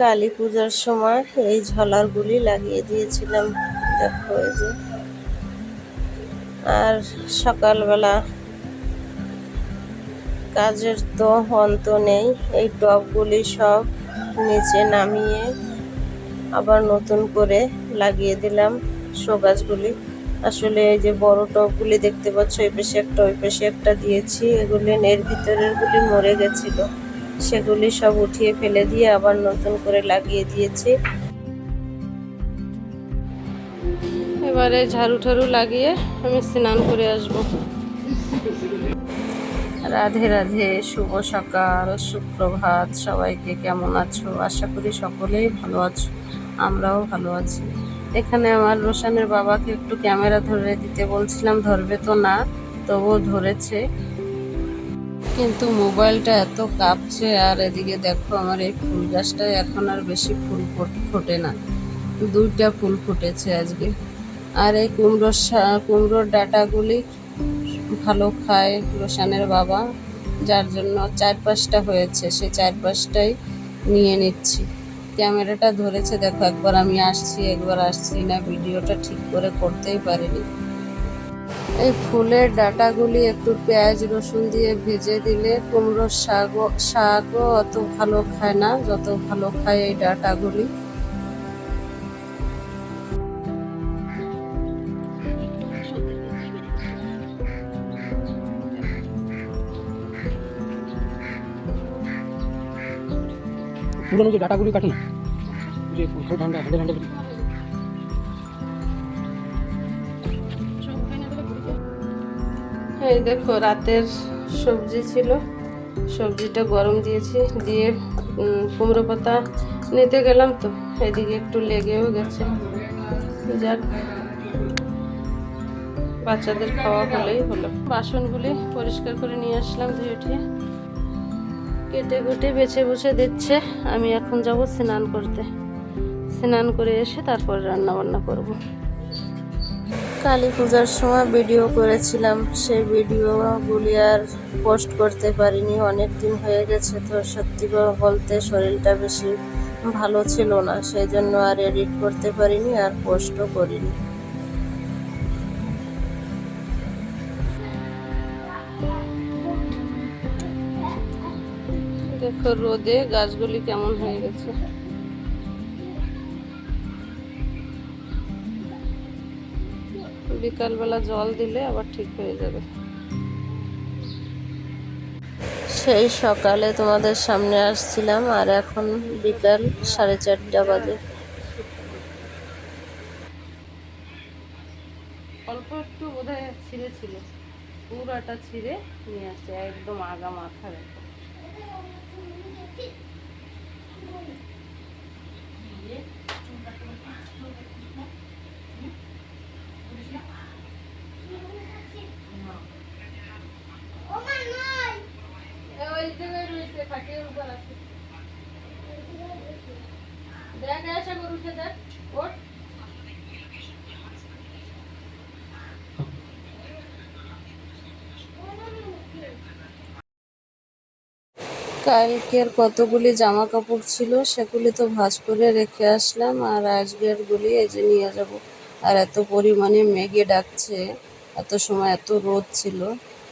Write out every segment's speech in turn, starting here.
কালী পূজার সময় এই ঝলারগুলি লাগিয়ে দিয়েছিলাম। দেখো এই যে। আর সকালবেলা কাজের তো অন্ত নেই, এই টবগুলি সব নিচে নামিয়ে আবার নতুন করে লাগিয়ে দিলাম শো গাছগুলি আসলে এই যে বড় টবগুলি দেখতে পাচ্ছ ওই পাশে একটা ওই পাশে একটা দিয়েছি, এগুলি এর ভিতরের গুলি মরে গেছিল। সেগুলি সব উঠিয়ে ফেলে দিয়ে আবার নতুন করে লাগিয়ে দিয়েছি। এবারে ঝাড়ু ঠাড়ু লাগিয়ে আমি স্নান করে আসব। রাধে রাধে, শুভ সকাল, সুপ্রভাত। সবাইকে কেমন আছো? আশা করি সকলেই ভালো আছো, আমরাও ভালো আছি। এখানে আমার রোশানের বাবাকে একটু ক্যামেরা ধরে দিতে বলছিলাম, ধরবে তো না, তবুও ধরেছে। কিন্তু মোবাইলটা এত কাঁপছে আর এদিকে দেখো আমার এই ফুল গাছটায় এখন আর বেশি ফুল ফোট- না। দুইটা ফুল ফুটেছে আজকে। আর এই কুমড়োর কুমড়োর ডাটাগুলি ভালো খায় রোশানের বাবা, যার জন্য চার পাঁচটা হয়েছে সে চার পাঁচটাই নিয়ে নিচ্ছি। ক্যামেরাটা ধরেছে, দেখো একবার আমি আসছি, একবার আসছি না, ভিডিওটা ঠিক করে করতেই পারিনি। এই ফুলের ডাটাগুলি একটু পেঁয়াজ, রসুন দিয়ে ভেজে দিলে কুমড়োর শাকও শাকও অত ভালো খায় না, যত ভালো খায় এই ডাটাগুলি। পুরোনো যে ডাটাগুলি কাটে না, যে ঠান্ডা ঠান্ডা এই দেখো, রাতের সবজি ছিল। সবজিটা গরম দিয়েছি, দিয়ে কুমড়ো পাতা নিতে গেলাম তো। এদিকে একটু লেগেও গেছে। যাক, বাচ্চাদের খাওয়া হলেই হলো। বাসনগুলি পরিষ্কার করে নিয়ে আসলাম ধুয়ে উঠিয়ে কেটে কুটে বেছে বুছে দিচ্ছে। আমি এখন যাব স্নান করতে। স্নান করে এসে তারপর রান্না বান্না করব। কালী পূজার সময় ভিডিও করেছিলাম। সেই ভিডিওগুলি আর পোস্ট করতে পারিনি। অনেক দিন হয়ে গেছে তো সত্যি বলতে শরীরটা বেশি ভালো ছিল না। সেই জন্য আর এডিট করতে পারিনি আর পোস্টও করিনি। দেখো রোদে গাছগুলি কেমন হয়ে গেছে। বিকালবেলা জল দিলে আবার ঠিক হয়ে যাবে। সেই সকালে তোমাদের সামনে আসছিলাম আর এখন বিকাল সাড়ে চারটা বাজে। অল্প একটু বোধ হয় ছিঁড়ে ছিল পুরাটা ছিঁড়ে নিয়ে আসছে একদম আগা মাথা রেখে কালকের কতগুলি জামা কাপড় ছিল সেগুলি তো ভাঁজ করে রেখে আসলাম, আর আজকের গুলি এই যে নিয়ে যাব। আর এত পরিমাণে মেঘে ডাকছে, এত সময় এত রোদ ছিল।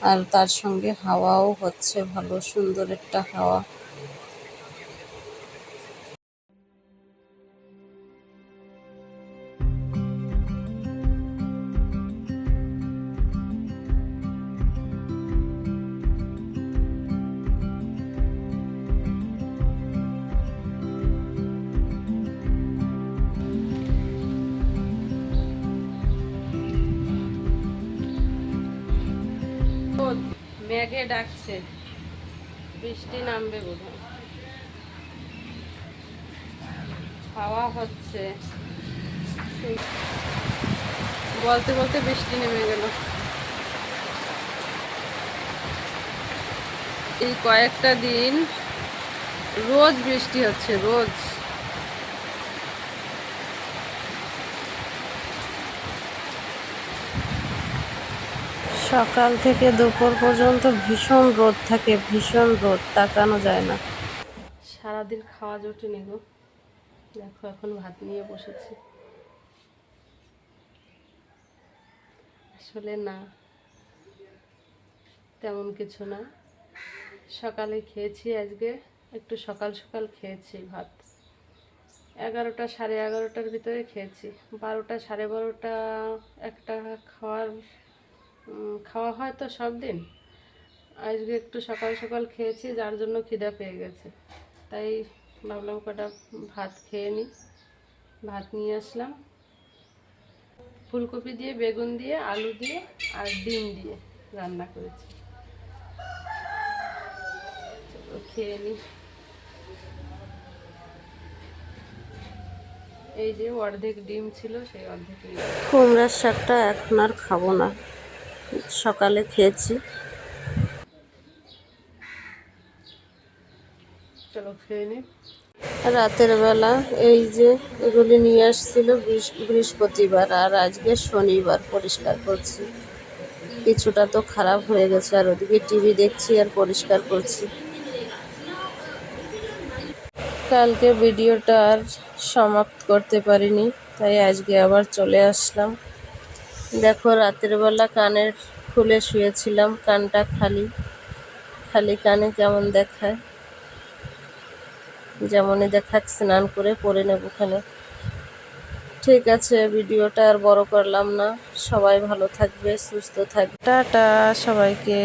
আর তার সঙ্গে হাওয়াও হচ্ছে ভালো সুন্দর একটা হাওয়া। মেঘে ডাকছে। বৃষ্টি নামবে বোধ হাওয়া হচ্ছে। বলতে বলতে বৃষ্টি নেমে গেল। এই কয়েকটা দিন রোজ বৃষ্টি হচ্ছে, রোজ। সকাল থেকে দুপুর পর্যন্ত ভীষণ রোদ থাকে, ভীষণ রোদ, তাকানো যায় না। সারাদিন খাওয়া জোটেনি গো। দেখো, এখন ভাত নিয়ে বসেছি। আসলে না, তেমন কিছু না। সকালে খেয়েছি আজকে, একটু সকাল সকাল খেয়েছি ভাত। এগারোটা সাড়ে এগারোটার ভিতরে খেয়েছি। বারোটা সাড়ে বারোটা, একটা খাওয়ার খাওয়া হয় তো সব দিন। আজকে একটু সকাল সকাল খেয়েছি, যার জন্য খিদা পেয়ে গেছে। তাই ভাবলাম কটা ভাত খেয়ে নিই ভাত নিয়ে আসলাম। ফুলকপি দিয়ে, বেগুন দিয়ে, আলু দিয়ে আর ডিম দিয়ে রান্না করেছি। খেয়ে নিই এই যে অর্ধেক ডিম ছিল, সেই অর্ধেক কুমড়ার শাকটা এখন আর খাব না। সকালে খেয়েছি। রাতের বেলা এই যে এগুলি নিয়ে আসছিল বৃহস্প- বৃহস্পতিবার আর আজকে শনিবার পরিষ্কার করছি। কিছুটা তো খারাপ হয়ে গেছে আর ওদিকে টিভি দেখছি আর পরিষ্কার করছি। কালকে ভিডিওটা আর সমাপ্ত করতে পারিনি তাই আজকে আবার চলে আসলাম। দেখো, রাতের বেলা কানের খুলে শুয়েছিলাম, কানটা খালি খালি কানে কেমন দেখায়, যেমনই দেখাক, স্নান করে পরে নেব ওখানে। ঠিক আছে, ভিডিওটা আর বড় করলাম না। সবাই ভালো থাকবে, সুস্থ থাকবে। টাটা, সবাইকে।